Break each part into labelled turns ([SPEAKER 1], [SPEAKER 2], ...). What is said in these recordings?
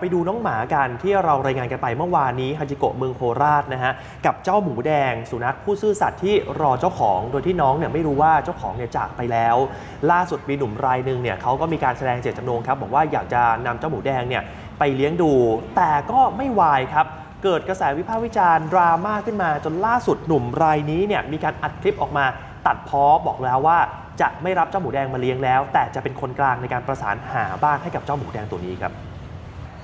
[SPEAKER 1] ไปดูน้องหมากันที่เรารายงานกันไปเมื่อวานนี้ฮาจิโกะเมืองโคราชนะฮะกับเจ้าหมูแดง สุนัขผู้ซื่อสัตย์ที่รอเจ้าของ โดยที่น้องเนี่ยไม่รู้ว่าเจ้าของเนี่ยจากไปแล้ว ล่าสุดมีหนุ่มรายหนึ่งเนี่ยเขาก็มีการแสดงเจตจำนงครับบอกว่าอยากจะนำเจ้าหมูแดงเนี่ยไปเลี้ยงดู แต่ก็ไม่วายครับเกิดกระแสวิพากษ์วิจารณ์ดราม่าขึ้นมาจนล่าสุดหนุ่มรายนี้เนี่ยมีการอัดคลิปออกมาตัดพ้อบอกแล้วว่า จะไม่รับเจ้าหมูแดงมาเลี้ยงแล้ว แต่จะเป็นคนกลางในการประสานหาบ้านให้กับเจ้าหมูแดงตัวนี้ครับ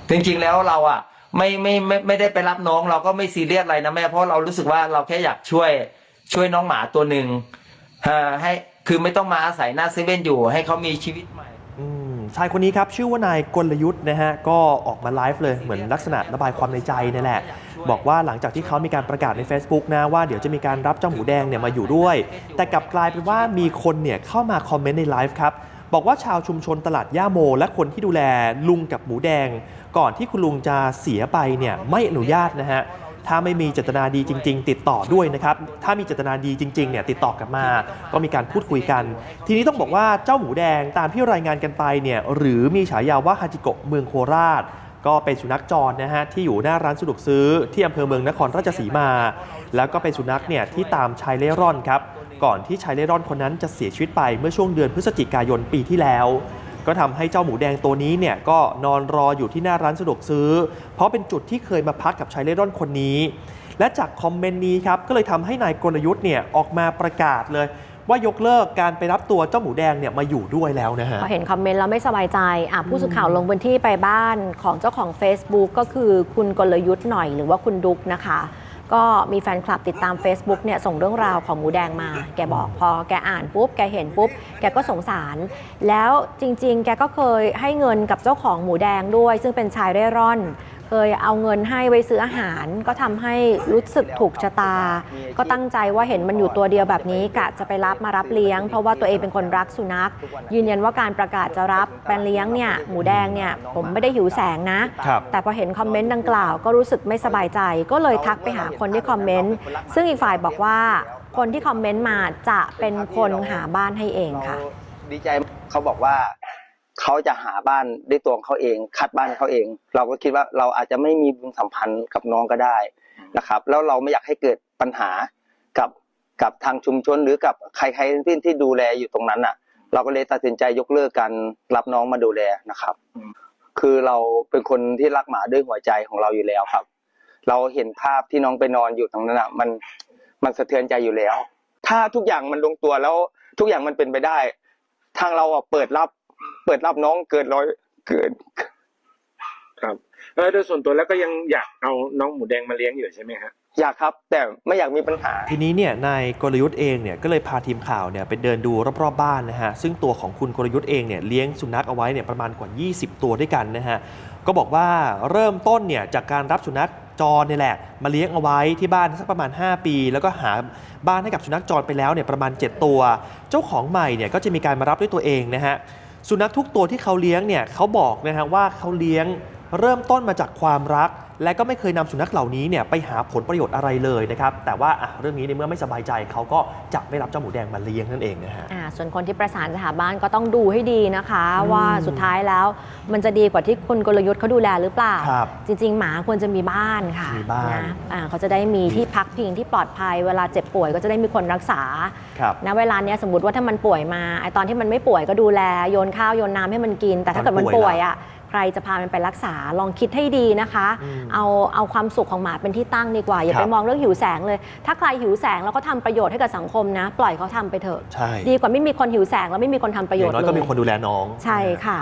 [SPEAKER 2] จริงๆแล้วเราอะไม่ไม่ไม่ไม่ได้ไปรับน้องเราก็ไม่ซีเรียสอะไรนะแม่เพราะเรารู้สึกว่าเราแค่อยากช่วยช่วยน้องหมาตัวหนึ่งให้คือไม่ต้องมาอาศัยหน้าเซเว่นอยู่ ให้เขามีชีวิตใหม่
[SPEAKER 1] อืชายคนนี้ครับชื่อว่านายกลยุทธ์นะฮะก็ออกมาไลฟ์เลยเหมือนลักษณะระบายความในใจนี่แหละ บอกว่าหลังจากที่เขามีการประกาศใน Facebook นะว่าเดี๋ยวจะมีการรับเจ้าหมูแดงเนี่ยมาอยู่ด้วย แต่กลับกลายเป็นว่ามีคนเนี่ยเข้ามาคอมเมนต์ในไลฟ์ครับ บอกว่าชาวชุมชนตลาดย่าโม และคนที่ดูแลลุงกับหมูแดง ก่อนที่คุณลุงจะเสียไปเนี่ยไม่อนุญาตนะฮะถ้าไม่มีเจตนาดีจริง ๆ ติดต่อด้วยนะครับ ถ้ามีเจตนาดีจริงๆเนี่ยติดต่อกลับมา ก็มีการพูดคุยกัน ทีนี้ต้องบอกว่าเจ้าหมูแดงตามที่รายงานกันไปเนี่ยหรือมีฉายาว่าฮาจิโกะเมืองโคราช ก็เป็นสุนัขจรนะฮะที่อยู่หน้าร้านสะดวกซื้อที่อำเภอเมืองนครราชสีมา แล้วก็เป็นสุนัขเนี่ยที่ตามชายเล่ร่อนครับ ก่อนที่ชายเล่ร่อนคนนั้นจะเสียชีวิตไปเมื่อช่วงเดือนพฤศจิกายนปีที่แล้ว ก็ทำให้เจ้าหมูแดงตัวนี้เนี่ยก็นอนรออยู่ที่หน้าร้านสะดวกซื้อ เพราะเป็นจุดที่เคยมาพักกับชายเล่ร่อนคนนี้ และจากคอมเมนต์นี้ครับก็เลยทำให้นายกลยุทธ์เนี่ยออกมาประกาศเลยว่ายกเลิกการไปรับตัวเจ้าหมูแดงเนี่ยมาอยู่ด้วยแล้วนะฮะ
[SPEAKER 3] พอเห็นคอมเมนต์แล้วไม่สบายใจอะผู้สื่อข่าวลงพื้นที่ไปบ้านของเจ้าของ Facebook ก็คือคุณกลยุทธ์หน่อยหรือว่าคุณดุ๊กนะคะ ก็มีแฟนคลับติดตาม Facebook เนี่ยส่งเรื่องราวของหมูแดงมา แกบอกพอแกอ่านปุ๊บ แกเห็นปุ๊บ แกก็สงสาร แล้วจริงๆ แกก็เคยให้เงินกับเจ้าของหมูแดงด้วย ซึ่งเป็นชายเร่ร่อน เคยเอาเงินให้ไว้ซื้ออาหาร ก็ทำให้รู้สึกถูกชะตา ก็ตั้งใจว่าเห็นมันอยู่ตัวเดียวแบบนี้กะจะไปรับมารับเลี้ยง เพราะว่าตัวเองเป็นคนรักสุนัข ยืนยันว่าการประกาศจะรับแปลงเลี้ยงเนี่ยหมูแดงเนี่ยผมไม่ได้หิวแสงนะ
[SPEAKER 1] ครับ
[SPEAKER 3] แต่พอเห็นคอมเมนต์ดังกล่าวก็รู้สึกไม่สบายใจ ก็เลยทักไปหาคนที่คอมเมนต์ซึ่งอีกฝ่ายบอกว่าคนที่คอมเมนต์มาจะเป็นคนหาบ้านให้เองค่ะ
[SPEAKER 4] ดีใจเขาบอกว่า เขาจะหาบ้านด้วยตัวของเขาเอง คัดบ้านเขาเอง เราก็คิดว่าเราอาจจะไม่มีบุญสัมพันธ์กับน้องก็ได้นะครับ แล้วเราไม่อยากให้เกิดปัญหากับกับทางชุมชนหรือกับใครๆทั้งสิ้นที่ดูแลอยู่ตรงนั้นอะ เราก็เลยตัดสินใจยกเลิกการรับน้องมาดูแลนะครับ คือเราเป็นคนที่รักหมาด้วยหัวใจของเราอยู่แล้วครับ เราเห็นภาพที่น้องไปนอนอยู่ตรงนั้นอะมันมันสะเทือนใจอยู่แล้ว ถ้าทุกอย่างมันลงตัวแล้วทุกอย่างมันเป็นไปได้ ทางเราอะเปิดรับ เปิดรับน้องเกินร้อยเกิน
[SPEAKER 5] ครับเออโดยส่วนตัวแล้วก็ยังอยากเอาน้องหมูแดงมาเลี้ยงอยู่ใช่ไหมฮะ
[SPEAKER 4] อยากครับ แต่ไม่อยากมีปัญหา
[SPEAKER 1] ทีนี้เนี่ยนายกลยุทธ์เองเนี่ยก็เลยพาทีมข่าวเนี่ยไปเดินดูรอบๆบ้านนะฮะซึ่งตัวของคุณกลยุทธ์เองเนี่ยเลี้ยงสุนัขเอาไว้เนี่ยประมาณกว่า 20 ตัวด้วยกันนะฮะก็บอกว่าเริ่มต้นเนี่ยจากการรับสุนัขจรเนี่ยแหละ มาเลี้ยงเอาไว้ที่บ้านสักประมาณ 5 ปี แล้วก็หาบ้านให้กับสุนัขจรไปแล้วเนี่ยประมาณ 7 ตัว เจ้าของใหม่เนี่ยก็จะมีการมารับด้วยตัวเองนะฮะ สุนัขทุกตัวที่เขาเลี้ยงเนี่ยเขาบอกนะฮะว่าเขาเลี้ยงเริ่มต้นมาจากความรัก และก็ไม่เคยนำสุนัขเหล่านี้เนี่ยไปหาผลประโยชน์อะไรเลยนะครับ แต่ว่าอะเรื่องนี้ในเมื่อไม่สบายใจเขาก็จะไม่รับเจ้าหมูแดงมาเลี้ยงนั่นเองนะฮะ
[SPEAKER 3] อ่าส่วนคนที่ประสานสถาบันก็ต้องดูให้ดีนะคะ
[SPEAKER 1] อืม
[SPEAKER 3] ว่าสุดท้ายแล้ว มันจะดีกว่าที่คุณกลยุทธ์เขาดูแลหรือเปล่า
[SPEAKER 1] ครับ
[SPEAKER 3] จริง ๆ หมาควรจะมีบ้านค่ะ
[SPEAKER 1] มีบ้าน
[SPEAKER 3] นะอ่าเขาจะได้มีที่พักพิงที่ปลอดภัย เวลาเจ็บป่วยก็จะได้มีคนรักษา
[SPEAKER 1] ครับ
[SPEAKER 3] ณเวลาเนี้ยสมมติว่าถ้ามันป่วยมาไอตอนที่มันไม่ป่วยก็ดูแลโยนข้าวโยนน้ำให้มันกิน แต่ถ้าเกิดมัน
[SPEAKER 1] ตอนป่
[SPEAKER 3] ป่
[SPEAKER 1] ว
[SPEAKER 3] วยยอะ ใครจะพามันไปรักษาลองคิดให้ดีนะคะ
[SPEAKER 1] อืม
[SPEAKER 3] เอาเอาความสุขของหมาเป็นที่ตั้งดีกว่า อย่า
[SPEAKER 1] ครั
[SPEAKER 3] ไป
[SPEAKER 1] บ
[SPEAKER 3] มองเรื่องหิวแสงเลย ถ้าใครหิวแสงแล้วก็ทำประโยชน์ให้กับสังคมนะ ปล่อยเขาทำไปเถอะ
[SPEAKER 1] ใช่
[SPEAKER 3] ดีกว่าไม่มีคนหิวแสงแล้วไม่มีคนทำประ
[SPEAKER 1] อ
[SPEAKER 3] โยช
[SPEAKER 1] ย่าง
[SPEAKER 3] น์
[SPEAKER 1] น้อย
[SPEAKER 3] เล
[SPEAKER 1] ก็มี
[SPEAKER 3] ย
[SPEAKER 1] คนดูแลน้อง
[SPEAKER 3] ใช่ค่ะ